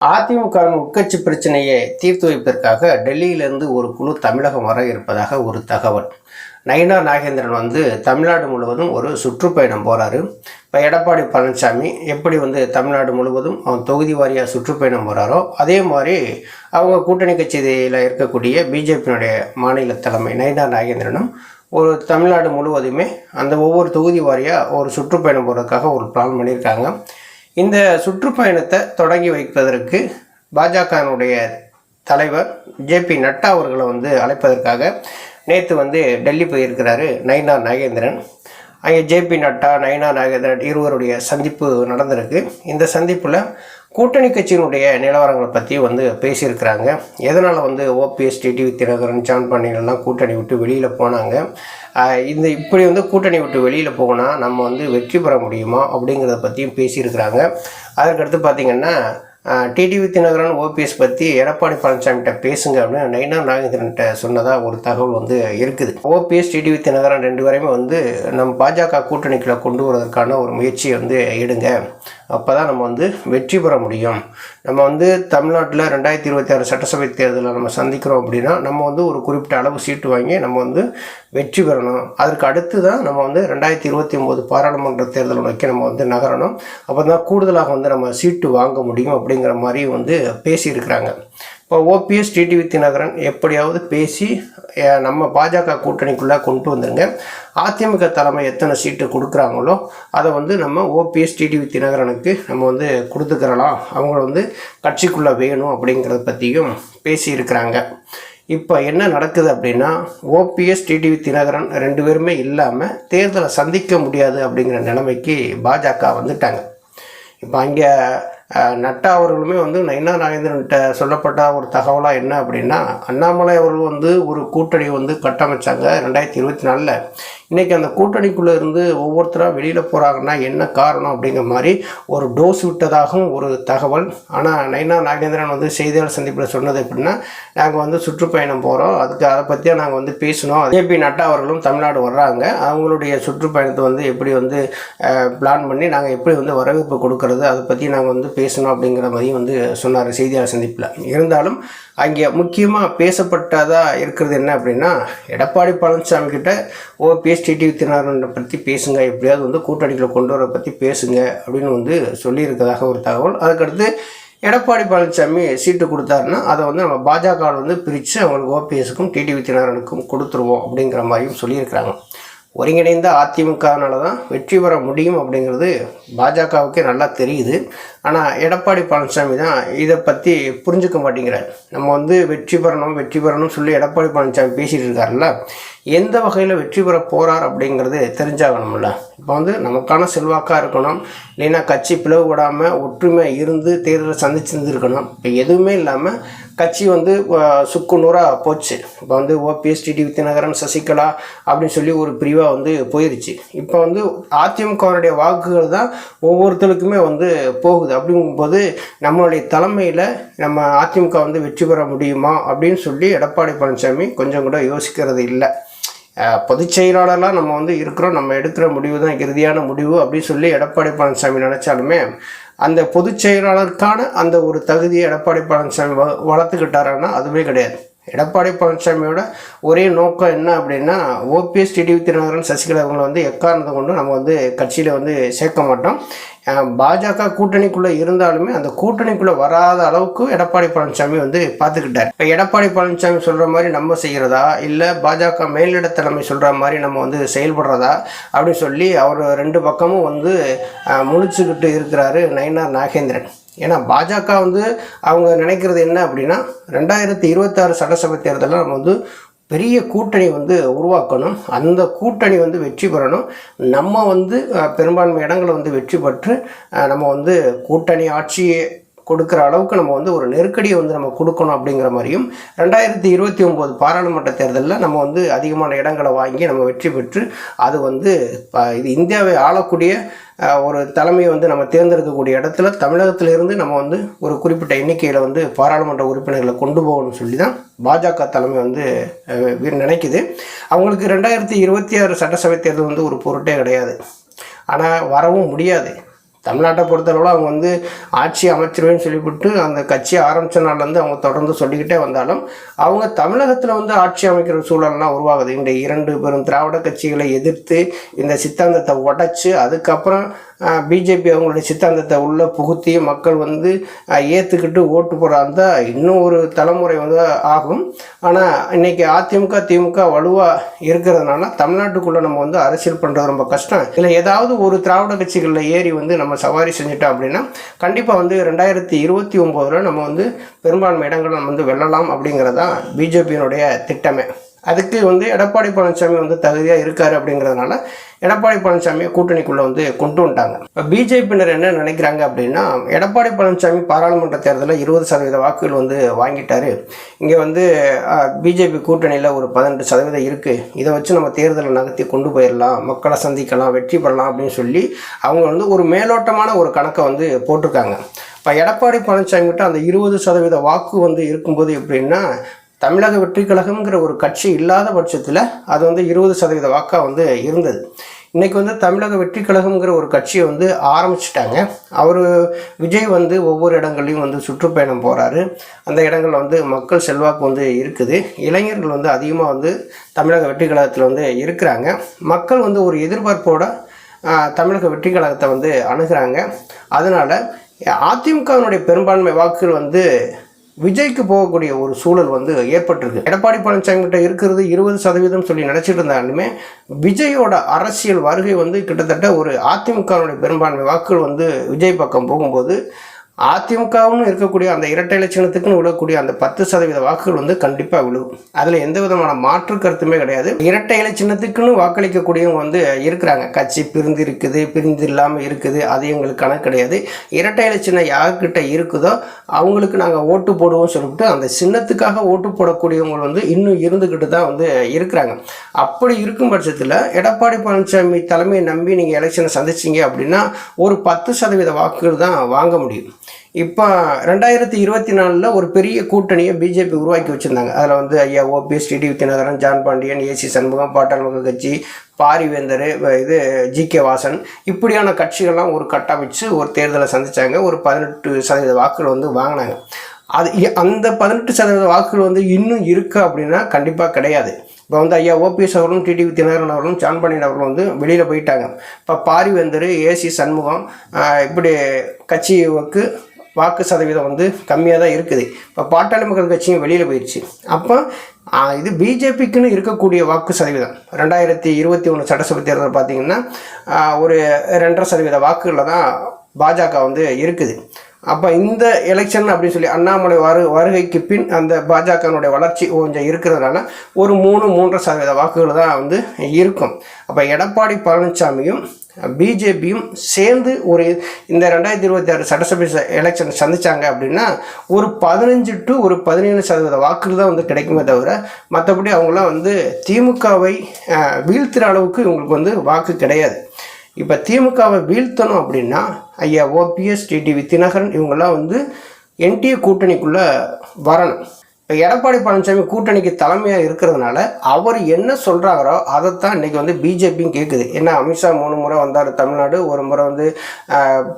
அதிமுகவின் உட்கட்சி பிரச்சனையை தீர்த்து வைப்பதற்காக டெல்லியிலிருந்து ஒரு குழு தமிழகம் வர இருப்பதாக ஒரு தகவல். நயினா நாகேந்திரன் வந்து தமிழ்நாடு முழுவதும் ஒரு சுற்றுப்பயணம் போகிறாரு இப்போ எடப்பாடி பழனிசாமி எப்படி வந்து தமிழ்நாடு முழுவதும் அவன் தொகுதி வாரியாக சுற்றுப்பயணம் போகிறாரோ அதே மாதிரி அவங்க கூட்டணி கட்சியில் இருக்கக்கூடிய பிஜேபியினுடைய மாநில தலைமை நயினா நாகேந்திரனும் ஒரு தமிழ்நாடு முழுவதுமே அந்த ஒவ்வொரு தொகுதி வாரியாக ஒரு சுற்றுப்பயணம் போகிறதுக்காக ஒரு பிளான் பண்ணியிருக்காங்க. இந்த சுற்றுப்பயணத்தை தொடங்கி வைப்பதற்கு பாஜகவினுடைய தலைவர் ஜேபி நட்டா அவர்களை வந்து அழைப்பதற்காக நேற்று வந்து டெல்லி போயிருக்கிறாரு நயனா நாகேந்திரன். அங்கே ஜேபி நட்டா நயனா நாகேந்திரன் இருவருடைய சந்திப்பு நடந்திருக்கு. இந்த சந்திப்பில் கூட்டணி கட்சியினுடைய நிலவரங்களை பற்றி வந்து பேசியிருக்கிறாங்க. எதனால் வந்து ஓபிஎஸ் டிடிவி தினகரன் ஜான் பாண்டியன்லாம் கூட்டணி விட்டு வெளியில் போனாங்க? இந்த இப்படி வந்து கூட்டணி விட்டு வெளியில் போனால் நம்ம வந்து வெற்றி பெற முடியுமா அப்படிங்கிறத பற்றியும் பேசியிருக்கிறாங்க. அதற்கடுத்து பார்த்திங்கன்னா டிடிவி தினகரன் ஓபிஎஸ் பற்றி எடப்பாடி பழனிசாமிகிட்ட பேசுங்க அப்படின்னு நைனா நாகேந்திரன்கிட்ட சொன்னதாக ஒரு தகவல் வந்து இருக்குது. ஓபிஎஸ் டிடிவி தினகரன் ரெண்டு பேரையுமே வந்து நம்ம பாஜக கூட்டணிக்குள்ளே கொண்டு வரதுக்கான ஒரு முயற்சியை வந்து எடுங்க. அப்போ தான் நம்ம வந்து வெற்றி பெற முடியும். நம்ம வந்து தமிழ்நாட்டில் ரெண்டாயிரத்தி இருபத்தி ஆறு சட்டசபை தேர்தலில் நம்ம சந்திக்கிறோம் அப்படின்னா நம்ம வந்து ஒரு குறிப்பிட்ட அளவு சீட்டு வாங்கி நம்ம வந்து வெற்றி பெறணும். அதற்கு அடுத்து தான் நம்ம வந்து ரெண்டாயிரத்தி இருபத்தி ஒம்பது பாராளுமன்ற தேர்தல் நோக்கி நம்ம வந்து நகரணும். அப்போ தான் கூடுதலாக வந்து நம்ம சீட்டு வாங்க முடியும் அப்படிங்கிற மாதிரி வந்து பேசியிருக்கிறாங்க. இப்போ ஓபிஎஸ் டிடிவி தினகரன் எப்படியாவது பேசி நம்ம பாஜக கூட்டணிக்குள்ளே கொண்டு வந்துருங்க. அதிமுக தலைமை எத்தனை சீட்டு கொடுக்குறாங்களோ அதை வந்து நம்ம ஓபிஎஸ் டிடிவி தினகரனுக்கு நம்ம வந்து கொடுத்துக்கிறலாம். அவங்கள வந்து கட்சிக்குள்ளே வேணும் அப்படிங்கிறத பற்றியும் பேசியிருக்கிறாங்க. இப்போ என்ன நடக்குது அப்படின்னா ஓபிஎஸ் டிடிவி தினகரன் ரெண்டு பேருமே இல்லாமல் தேர்தலை சந்திக்க முடியாது அப்படிங்கிற நிலைமைக்கு பாஜக வந்துட்டாங்க. இப்போ அங்கே நட்டா அவர்களுமே வந்து நைனா நாகேந்திரன்கிட்ட சொல்லப்பட்ட ஒரு தகவலாக என்ன அப்படின்னா அண்ணாமலை அவர்கள் வந்து ஒரு கூட்டணி வந்து கட்டமைச்சாங்க ரெண்டாயிரத்தி இருபத்தி நாலில். இன்றைக்கி அந்த கூட்டணிக்குள்ளே இருந்து ஒவ்வொருத்தராக வெளியில் போகிறாங்கன்னா என்ன காரணம் அப்படிங்கிற மாதிரி ஒரு டோஸ் விட்டதாகவும் ஒரு தகவல். ஆனால் நைனா நாகேந்திரன் வந்து செய்தியாளர் சந்திப்பில் சொன்னது எப்படின்னா நாங்கள் வந்து சுற்றுப்பயணம் போகிறோம் அதுக்கு அதை பற்றியாக நாங்கள் வந்து பேசணும். ஜேபி நட்டா அவர்களும் தமிழ்நாடு வர்றாங்க. அவங்களுடைய சுற்றுப்பயணத்தை வந்து எப்படி வந்து பிளான் பண்ணி நாங்கள் எப்படி வந்து வரவேற்பு கொடுக்கறது அதை பற்றி நாங்கள் வந்து பேசணும் அப்படிங்கிற மாதிரியும் வந்து சொன்னார் செய்தியாளர் சந்திப்பில். இருந்தாலும் அங்கே முக்கியமாக பேசப்பட்டதாக இருக்கிறது என்ன அப்படின்னா எடப்பாடி பழனிசாமி கிட்ட ஓபிஎஸ் டிடிவி தினாரனை பற்றி பேசுங்க எப்படியாவது வந்து கூட்டணிகளை கொண்டு வர பற்றி பேசுங்க அப்படின்னு வந்து சொல்லியிருக்கிறதாக ஒரு தகவல். அதுக்கடுத்து எடப்பாடி பழனிசாமி சீட்டு கொடுத்தாருன்னா அதை வந்து நம்ம பாஜக வந்து பிரித்து அவங்களுக்கு ஓபிஎஸ்க்கும் டிடிவி தினாரனுக்கும் கொடுத்துருவோம் அப்படிங்கிற மாதிரியும் சொல்லியிருக்கிறாங்க. ஒருங்கிணைந்த அதிமுகனால தான் வெற்றி பெற முடியும் அப்படிங்கிறது பாஜகவுக்கே நல்லா தெரியுது. ஆனால் எடப்பாடி பழனிசாமி தான் இதை பற்றி புரிஞ்சுக்க மாட்டேங்கிறார். நம்ம வந்து வெற்றி பெறணும் வெற்றி பெறணும்னு சொல்லி எடப்பாடி பழனிசாமி பேசிகிட்டு இருக்காருல்ல? எந்த வகையில் வெற்றி பெற போகிறார் அப்படிங்கிறது தெரிஞ்சாகணும்ல? இப்போ வந்து நமக்கான செல்வாக்காக இருக்கணும். இல்லைன்னா கட்சி பிளவுபடாமல் ஒற்றுமை இருந்து தேர்தலை சந்திச்சிருந்துருக்கணும் இப்போ எதுவுமே இல்லாமல் கட்சி வந்து சுக்கு நூறாக போச்சு. இப்போ வந்து ஓபிஎஸ் டிடி வித்யநகரன் சசிகலா அப்படின்னு சொல்லி ஒரு பிரிவாக வந்து போயிருச்சு. இப்போ வந்து அதிமுகவுடைய வாக்குகள் தான் ஒவ்வொருத்தருக்குமே வந்து போகுது. அப்படிங்கும்போது நம்மளுடைய தலைமையில் நம்ம அதிமுக வந்து வெற்றி பெற முடியுமா அப்படின்னு சொல்லி எடப்பாடி பழனிசாமி கொஞ்சம் கூட யோசிக்கிறது இல்லை. பொதுச் செயலாளர்லாம் நம்ம வந்து இருக்கிறோம். நம்ம எடுக்கிற முடிவு தான் இறுதியான முடிவு அப்படின்னு சொல்லி எடப்பாடி பழனிசாமி நினச்சாலுமே அந்த பொதுச் செயலாளருக்கான அந்த ஒரு தகுதியை எடப்பாடி பழனிசாமி வ வளர்த்துக்கிட்டாருன்னா அதுவே கிடையாது. எடப்பாடி பழனிசாமியோட ஒரே நோக்கம் என்ன அப்படின்னா ஓபிஎஸ் டிடிவி தினகரன் சசிகலா இவங்களை வந்து எக்காரணத்தை கொண்டு நம்ம வந்து கட்சியில் வந்து சேர்க்க மாட்டோம். பாஜக கூட்டணிக்குள்ளே இருந்தாலுமே அந்த கூட்டணிக்குள்ளே வராத அளவுக்கு எடப்பாடி பழனிசாமி வந்து பார்த்துக்கிட்டார். இப்போ எடப்பாடி பழனிசாமி சொல்கிற மாதிரி நம்ம செய்கிறதா இல்லை பாஜக மேலிட தலைமை சொல்கிற மாதிரி நம்ம வந்து செயல்படுறதா? அப்படின்னு சொல்லி அவர் ரெண்டு பக்கமும் வந்து முழிச்சுக்கிட்டு இருக்கிறாரு நயினார் நாகேந்திரன். ஏன்னா பாஜக வந்து அவங்க நினைக்கிறது என்ன அப்படின்னா ரெண்டாயிரத்தி இருபத்தாறு சட்டசபை தேர்தலில் நம்ம வந்து பெரிய கூட்டணி வந்து உருவாக்கணும். அந்த கூட்டணி வந்து வெற்றி பெறணும். நம்ம வந்து பெரும்பான்மை இடங்களை வந்து வெற்றி பெற்று நம்ம வந்து கூட்டணி ஆட்சியை கொடுக்குற அளவுக்கு நம்ம வந்து ஒரு நெருக்கடியை வந்து நம்ம கொடுக்கணும் அப்படிங்கிற மாதிரியும் ரெண்டாயிரத்தி இருபத்தி ஒம்பது பாராளுமன்ற தேர்தலில் நம்ம வந்து அதிகமான இடங்களை வாங்கி நம்ம வெற்றி பெற்று அது வந்து ப- இது இந்தியாவை ஆளக்கூடிய ஒரு தலைமையை வந்து நம்ம தேர்ந்தெடுக்கக்கூடிய இடத்துல தமிழகத்திலிருந்து நம்ம வந்து ஒரு குறிப்பிட்ட எண்ணிக்கையில் வந்து பாராளுமன்ற உறுப்பினர்களை கொண்டு போகணும்னு சொல்லி தான் பாஜக தலைமை வந்து நினைக்குது. அவங்களுக்கு ரெண்டாயிரத்தி இருபத்தி ஆறு சட்டசபை தேர்தல் வந்து ஒரு பொருட்டே கிடையாது. ஆனால் வரவும் முடியாது. தமிழ்நாட்டை பொறுத்தளவில் அவங்க வந்து ஆட்சி அமைச்சிருவேன்னு சொல்லிவிட்டு அந்த கட்சியை ஆரம்பித்த நாள்லேருந்து அவங்க தொடர்ந்து சொல்லிக்கிட்டே வந்தாலும் அவங்க தமிழகத்தில் வந்து ஆட்சி அமைக்கிற சூழல்லாம் உருவாகுது. இந்த இரண்டு பெரும் திராவிட கட்சிகளை எதிர்த்து இந்த சித்தாந்தத்தை உடைச்சு அதுக்கப்புறம் பிஜேபி அவங்களுடைய சித்தாந்தத்தை உள்ளே புகுத்தி மக்கள் வந்து ஏற்றுக்கிட்டு ஓட்டு போடுறாந்தா இன்னும் ஒரு தலைமுறை வந்து ஆகும். ஆனால் இன்னைக்கு அதிமுக திமுக வலுவாக இருக்கிறதுனால தமிழ்நாட்டுக்குள்ளே நம்ம வந்து அரசியல் பண்ணுறது ரொம்ப கஷ்டம். இல்லை ஏதாவது ஒரு திராவிட கட்சிகளில் ஏறி வந்து நம்ம சவாரி செஞ்சுட்டோம் அப்படின்னா கண்டிப்பாக வந்து ரெண்டாயிரத்தி இருபத்தி ஒம்போதில் நம்ம வந்து பெரும்பான்மை இடங்களை நம்ம வந்து வெல்லலாம் அப்படிங்கிறது தான் பிஜேபியினுடைய திட்டமே. அதுக்கு வந்து எடப்பாடி பழனிசாமி வந்து தகுதியாக இருக்கார் அப்படிங்கிறதுனால எடப்பாடி பழனிசாமியை கூட்டணிக்குள்ளே வந்து கொண்டு வந்துட்டாங்க. இப்போ பிஜேபியினர் என்ன நினைக்கிறாங்க அப்படின்னா எடப்பாடி பழனிசாமி பாராளுமன்ற தேர்தலில் இருபது சதவீத வாக்குகள் வந்து வாங்கிட்டார். இங்கே வந்து பிஜேபி கூட்டணியில் ஒரு பதினெட்டு சதவீதம் இருக்குது இதை வச்சு நம்ம தேர்தலை நகர்த்தி கொண்டு போயிடலாம் மக்களை சந்திக்கலாம் வெற்றி பெறலாம் அப்படின்னு சொல்லி அவங்க வந்து ஒரு மேலோட்டமான ஒரு கணக்கை வந்து போட்டிருக்காங்க. இப்போ எடப்பாடி பழனிசாமி கிட்ட அந்த இருபது சதவீத வாக்கு வந்து இருக்கும்போது எப்படின்னா தமிழக வெற்றி கழகம்ங்கிற ஒரு கட்சி இல்லாத பட்சத்தில் அது வந்து இருபது சதவீத வாக்காக வந்து இருந்தது. இன்றைக்கி வந்து தமிழக வெற்றி கழகம்ங்கிற ஒரு கட்சியை வந்து ஆரம்பிச்சிட்டாங்க. அவர் விஜய் வந்து ஒவ்வொரு இடங்கள்லையும் வந்து சுற்றுப்பயணம் போகிறாரு அந்த இடங்களில் வந்து மக்கள் செல்வாக்கு வந்து இருக்குது. இளைஞர்கள் வந்து அதிகமாக வந்து தமிழக வெற்றி கழகத்தில் வந்து இருக்கிறாங்க. மக்கள் வந்து ஒரு எதிர்பார்ப்போட தமிழக வெற்றி கழகத்தை வந்து அணுகிறாங்க. அதனால் அதிமுகவினுடைய பெரும்பான்மை வாக்குகள் வந்து விஜய்க்கு போகக்கூடிய ஒரு சூழல் வந்து ஏற்பட்டிருக்கு. எடப்பாடி பழனிசாமி கிட்ட இருக்கிறது இருபது சதவீதம் சொல்லி நினச்சிட்டு இருந்தாலுமே விஜயோட அரசியல் வருகை வந்து கிட்டத்தட்ட ஒரு அதிமுகவினுடைய பெரும்பான்மை வாக்குகள் வந்து விஜய் பக்கம் போகும்போது அதிமுகவும் இருக்கக்கூடிய அந்த இரட்டை இலட்சணத்துக்குன்னு விடக்கூடிய அந்த பத்து சதவீத வாக்குகள் வந்து கண்டிப்பாக விழுகும். அதில் எந்த விதமான மாற்று கருத்துமே கிடையாது. இரட்டை இலட்சணத்துக்குன்னு வாக்களிக்கக்கூடியவங்க வந்து இருக்கிறாங்க. கட்சி பிரிந்து இருக்குது பிரிந்து இல்லாமல் இருக்குது அது எங்களுக்கு கணக்கு கிடையாது. இரட்டை இலட்சணம் யார்கிட்ட இருக்குதோ அவங்களுக்கு நாங்கள் ஓட்டு போடுவோம் சொல்லிவிட்டு அந்த சின்னத்துக்காக ஓட்டு போடக்கூடியவங்க வந்து இன்னும் இருந்துக்கிட்டு தான் வந்து இருக்கிறாங்க. அப்படி இருக்கும் பட்சத்தில் எடப்பாடி பழனிசாமி தலைமையை நம்பி நீங்கள் எலெக்ஷனை சந்திச்சீங்க அப்படின்னா ஒரு பத்து சதவீத வாக்குகள் தான் வாங்க முடியும். இப்போ ரெண்டாயிரத்தி இருபத்தி நாலில் ஒரு பெரிய கூட்டணியை பிஜேபி உருவாக்கி வச்சுருந்தாங்க. அதில் வந்து ஐயா ஓபிஎஸ் டிடி வித்யநகரன் ஜான் பாண்டியன் ஏசி சண்முகம் பாட்டாள் கட்சி பாரிவேந்தர் இது ஜி கே வாசன் இப்படியான கட்சிகள்லாம் ஒரு கட்டமைச்சு ஒரு தேர்தலை சந்தித்தாங்க ஒரு பதினெட்டு சதவீத வாக்குகள் வந்து வாங்கினாங்க. அது அந்த பதினெட்டு சதவீத வாக்குகள் வந்து இன்னும் இருக்கா அப்படின்னா கண்டிப்பாக கிடையாது. இப்போ வந்து ஐயா ஓபிஎஸ் அவர்களும் டிடிவி தினகரன் அவர்களும் சான்பாண்டியன் அவர்களும் வந்து வெளியில் போயிட்டாங்க. இப்போ பாரிவேந்தர் ஏசி சண்முகம் இப்படி கட்சிக்கு வாக்கு சதவீதம் வந்து கம்மியாக தான் இருக்குது. இப்போ பாட்டாளி மக்கள் கட்சியும் வெளியில் போயிடுச்சு அப்போ இது பிஜேபிக்குன்னு இருக்கக்கூடிய வாக்கு சதவீதம். ரெண்டாயிரத்தி இருபத்தி ஒன்று சட்டசபை தேர்தல் பார்த்திங்கன்னா ஒரு ரெண்டரை சதவீத வாக்குகளில் தான் பாஜக வந்து இருக்குது. அப்போ இந்த எலெக்ஷன் அப்படின்னு சொல்லி அண்ணாமலை வரு வருகைக்கு பின் அந்த பாஜகனுடைய வளர்ச்சி கொஞ்சம் இருக்கிறதுனால ஒரு மூணு மூன்று சதவீத வாக்குகள் தான் வந்து இருக்கும். அப்போ எடப்பாடி பழனிசாமியும் பிஜேபியும் சேர்ந்து ஒரு இந்த ரெண்டாயிரத்தி இருபத்தி ஆறு சட்டசபை எலெக்ஷன் சந்திச்சாங்க அப்படின்னா ஒரு பதினஞ்சு டு ஒரு பதினேழு சதவீத வாக்குகள் தான் வந்து கிடைக்குமே தவிர மற்றபடி அவங்களாம் வந்து திமுகவை வீழ்த்துற அளவுக்கு இவங்களுக்கு வந்து வாக்கு கிடையாது. இப்போ திமுகவை வீழ்த்தணும் அப்படின்னா ஐயா ஓபிஎஸ் டிடிவி தினகரன் இவங்கெல்லாம் வந்து என்டிஏ கூட்டணிக்குள்ளே வரணும். எடப்பாடி பழனிசாமி கூட்டணிக்கு தலைமையாக இருக்கிறதுனால அவர் என்ன சொல்கிறாரோ அதைத்தான் இன்றைக்கி வந்து பிஜேபியும் கேட்குது ஏன்னா அமித்ஷா மூணு முறை வந்தார் தமிழ்நாடு ஒரு முறை வந்து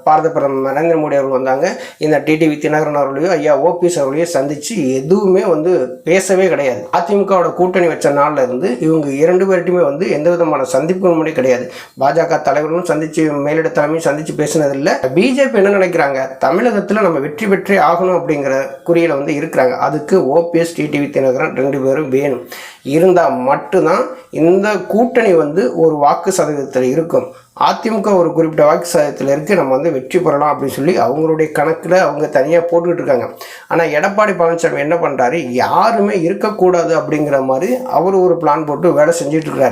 பாரத பிரதமர் நரேந்திர மோடி அவர்கள் வந்தாங்க. இந்த டிடிவி தினகரன் அவர்களையோ ஐயா ஓபிஎஸ் அவர்களையோ சந்தித்து எதுவுமே வந்து பேசவே கிடையாது. அதிமுகவோட கூட்டணி வச்ச நாளில் இருந்து இவங்க இரண்டு பேர்ட்டுமே வந்து எந்த விதமான சந்திப்பு கிடையாது. பாஜக தலைவர்களும் சந்தித்து மேலிட தலைமையும் சந்தித்து பேசினதில்லை. பிஜேபி என்ன நினைக்கிறாங்க? தமிழகத்தில் நம்ம வெற்றி பெற்றே ஆகணும் அப்படிங்கிற குறியில் வந்து இருக்கிறாங்க. அதுக்கு ஓ ஓபிஎஸ் டிடிவி தினகரன் ரெண்டு பேரும் வேணும். இருந்தால் மட்டும்தான் இந்த கூட்டணி வந்து ஒரு வாக்கு சதவீதத்தில் இருக்கும். அதிமுக ஒரு குறிப்பிட்ட வாக்கு சதவீதத்தில் இருக்குது நம்ம வந்து வெற்றி பெறலாம் அப்படின்னு சொல்லி அவங்களுடைய கணக்கில் அவங்க தனியாக போட்டுக்கிட்டு இருக்காங்க. ஆனால் எடப்பாடி பழனிசாமி என்ன பண்ணுறாரு யாருமே இருக்கக்கூடாது அப்படிங்கிற மாதிரி அவர் ஒரு பிளான் போட்டு வேலை செஞ்சுட்டு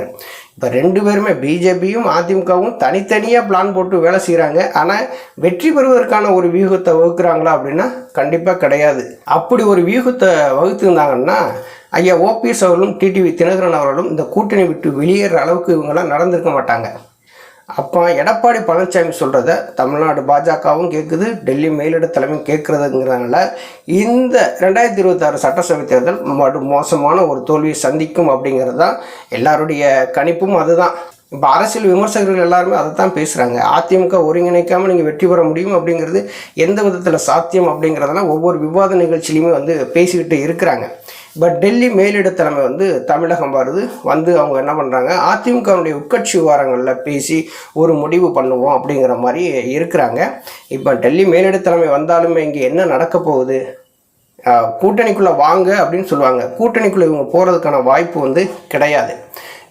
இப்போ ரெண்டு பேருமே பிஜேபியும் அதிமுகவும் தனித்தனியாக பிளான் போட்டு வேலை செய்கிறாங்க ஆனால் வெற்றி பெறுவதற்கான ஒரு வியூகத்தை வகுக்கிறாங்களா அப்படின்னா கண்டிப்பாக கிடையாது. அப்படி ஒரு வியூகத்தை வகுத்துருந்தாங்கன்னா ஐயா ஓபிஎஸ் அவர்களும் டிடிவி தினகரன் அவர்களும் இந்த கூட்டணி விட்டு வெளியேற அளவுக்கு இவங்கெல்லாம் நடந்திருக்க மாட்டாங்க. அப்போ எடப்பாடி பழனிசாமி சொல்கிறத தமிழ்நாடு பாஜகவும் கேட்குது டெல்லி மேலிட தலைமையும் கேட்குறதுங்கிறதுனால இந்த ரெண்டாயிரத்தி இருபத்தாறு சட்டசபை தேர்தல் மடு மோசமான ஒரு தோல்வியை சந்திக்கும் அப்படிங்கிறது தான் எல்லாருடைய கணிப்பும் அதுதான். இப்போ அரசியல் விமர்சகர்கள் எல்லாருமே அதை தான் பேசுகிறாங்க அதிமுக ஒருங்கிணைக்காமல் நீங்கள் வெற்றி பெற முடியும் அப்படிங்கிறது எந்த விதத்தில் சாத்தியம் அப்படிங்கிறதெல்லாம் ஒவ்வொரு விவாத நிகழ்ச்சியிலையுமே வந்து பேசிக்கிட்டு இருக்கிறாங்க. பட் டெல்லி மேலிட தலைமை வந்து தமிழகம் வருது. வந்து அவங்க என்ன பண்ணுறாங்க அதிமுகவுடைய உட்கட்சி விவகாரங்களில் பேசி ஒரு முடிவு பண்ணுவோம் அப்படிங்கிற மாதிரி இருக்கிறாங்க. இப்போ டெல்லி மேலிட தலைமை வந்தாலுமே இங்கே என்ன நடக்க போகுது? கூட்டணிக்குள்ளே வாங்க அப்படின்னு சொல்லுவாங்க. கூட்டணிக்குள்ளே இவங்க போகிறதுக்கான வாய்ப்பு வந்து கிடையாது.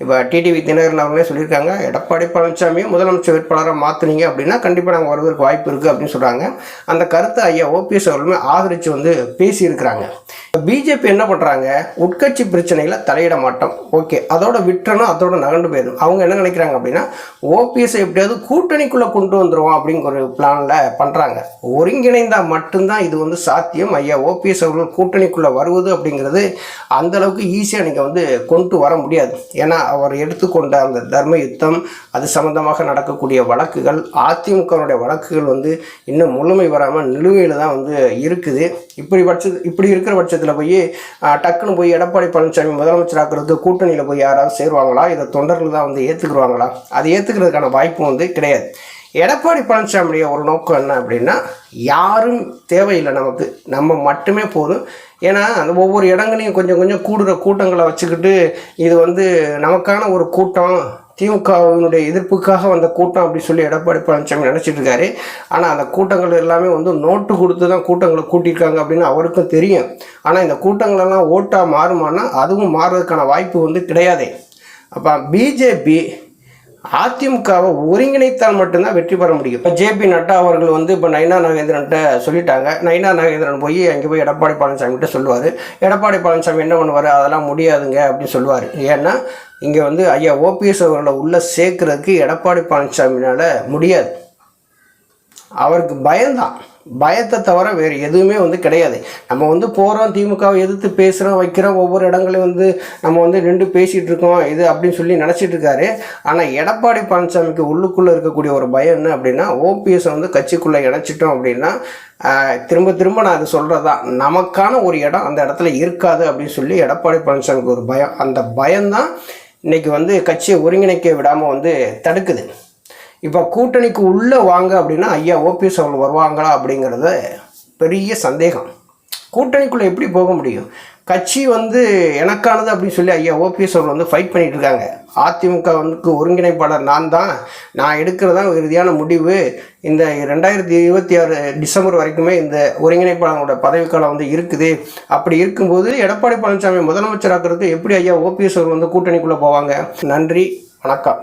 இப்போ டிடிவி தினகரன் அவங்களே சொல்லியிருக்காங்க எடப்பாடி பழனிசாமியும் முதலமைச்சர் வேட்பாளராக மாற்றுனீங்க அப்படின்னா கண்டிப்பாக நாங்கள் வருவதற்கு வாய்ப்பு இருக்குது அப்படின்னு சொல்கிறாங்க அந்த கருத்தை ஐயா ஓபிஎஸ் அவர்களுமே ஆதரித்து வந்து பேசியிருக்கிறாங்க. பிஜேபி என்ன பண்ணுறாங்க உட்கட்சி பிரச்சனையில் தலையிட மாட்டோம். ஓகே அதோட விட்டுறணும் அதோட நகண்டு போயிடும் அவங்க என்ன நினைக்கிறாங்க அப்படின்னா ஓபிஎஸ்ஸை எப்படியாவது கூட்டணிக்குள்ளே கொண்டு வந்துடுவோம் அப்படிங்கிற ஒரு பிளானில் பண்ணுறாங்க ஒருங்கிணைந்தால் மட்டும்தான் இது வந்து சாத்தியம். ஐயா ஓபிஎஸ் அவர்கள் கூட்டணிக்குள்ளே வருவது அப்படிங்கிறது அந்த அளவுக்கு ஈஸியாக நீங்கள் வந்து கொண்டு வர முடியாது. ஏன்னா அவர் எடுத்துக்கொண்ட அந்த தர்ம யுத்தம் அது சம்பந்தமாக நடக்கக்கூடிய வழக்குகள் அதிமுகவுடைய வழக்குகள் வந்து இன்னும் முழுமை வராமல் நிலுவையில் தான் வந்து இருக்குது. இப்படி பட்ச இப்படி இருக்கிற பட்சத்தில் போய் டக்குன்னு போய் எடப்பாடி பழனிசாமி முதலமைச்சர் ஆக்குறதுக்கு கூட்டணியில் போய் யாராவது சேருவாங்களா? இதை தொண்டர்கள் தான் வந்து ஏற்றுக்குருவாங்களா அதை ஏற்றுக்கிறதுக்கான வாய்ப்பு வந்து கிடையாது. எடப்பாடி பழனிசாமியுடைய ஒரு நோக்கம் என்ன அப்படின்னா யாரும் தேவையில்லை நமக்கு. நம்ம மட்டுமே போதும். ஏன்னா அந்த ஒவ்வொரு இடங்களையும் கொஞ்சம் கொஞ்சம் கூடுற கூட்டங்களை வச்சுக்கிட்டு இது வந்து நமக்கான ஒரு கூட்டம் திமுகவினுடைய எதிர்ப்புக்காக வந்த கூட்டம் அப்படின்னு சொல்லி எடப்பாடி பழனிசாமி நினச்சிட்டு இருக்காரு. ஆனால் அந்த கூட்டங்கள் எல்லாமே வந்து நோட்டு கொடுத்து தான் கூட்டங்களை கூட்டியிருக்காங்க அப்படின்னு அவருக்கும் தெரியும். ஆனால் இந்த கூட்டங்களெல்லாம் ஓட்டாக மாறுமானா அதுவும் மாறுறதுக்கான வாய்ப்பு வந்து கிடையாது. அப்போ பிஜேபி அதிமுகவை ஒருங்கிணைத்தால் மட்டும்தான் வெற்றி பெற முடியும். இப்போ ஜேபி நட்டா அவர்கள் வந்து இப்போ நைனா நாகேந்திரன்ட்ட சொல்லிட்டாங்க. நைனா நாகேந்திரன் போய் அங்கே போய் எடப்பாடி பழனிசாமிகிட்ட சொல்லுவார். எடப்பாடி பழனிசாமி என்ன பண்ணுவார்? அதெல்லாம் முடியாதுங்க அப்படின்னு சொல்லுவார். ஏன்னா இங்கே வந்து ஐயா ஓபிஎஸ் அவர்களை உள்ளே சேர்க்கறதுக்கு எடப்பாடி பழனிசாமினால் முடியாது. அவருக்கு பயம்தான். பயத்தை தவிர வேறு எதுவுமே வந்து கிடையாது. நம்ம வந்து போகிறோம் திமுகவை எதிர்த்து பேசுகிறோம் வைக்கிறோம் ஒவ்வொரு இடங்களையும் வந்து நம்ம வந்து நின்று பேசிகிட்டு இருக்கோம் இது அப்படின்னு சொல்லி நினச்சிட்டு இருக்காரு. ஆனால் எடப்பாடி பழனிசாமிக்கு உள்ளுக்குள்ளே இருக்கக்கூடிய ஒரு பயம் என்ன அப்படின்னா ஓபிஎஸ்ஸை வந்து கட்சிக்குள்ளே இணைச்சிட்டோம் அப்படின்னா திரும்ப திரும்ப நான் அது சொல்கிறது தான் நமக்கான ஒரு இடம் அந்த இடத்துல இருக்காது அப்படின்னு சொல்லி எடப்பாடி பழனிசாமிக்கு ஒரு பயம். அந்த பயம்தான் இன்றைக்கி வந்து கட்சியை ஒருங்கிணைக்க விடாமல் வந்து தடுக்குது. இப்போ கூட்டணிக்கு உள்ளே வாங்க அப்படின்னா ஐயா ஓபிஎஸ் அவங்க வருவாங்களா? அப்படிங்கிறது பெரிய சந்தேகம். கூட்டணிக்குள்ளே எப்படி போக முடியும்? கட்சி வந்து எனக்கானது அப்படின்னு சொல்லி ஐயா ஓபிஎஸ் அவர்கள் வந்து ஃபைட் பண்ணிகிட்டு இருக்காங்க அதிமுக வந்து ஒருங்கிணைப்பாளர் நான் தான். நான் எடுக்கிறது தான் இறுதியான முடிவு. இந்த ரெண்டாயிரத்தி இருபத்தி ஆறு டிசம்பர் வரைக்குமே இந்த ஒருங்கிணைப்பாளரோட பதவிக்காலம் வந்து இருக்குது. அப்படி இருக்கும்போது எடப்பாடி பழனிசாமி முதலமைச்சராக்கிறதுக்கு எப்படி ஐயா ஓபிஎஸ் அவர்கள் வந்து கூட்டணிக்குள்ளே போவாங்க? நன்றி வணக்கம்.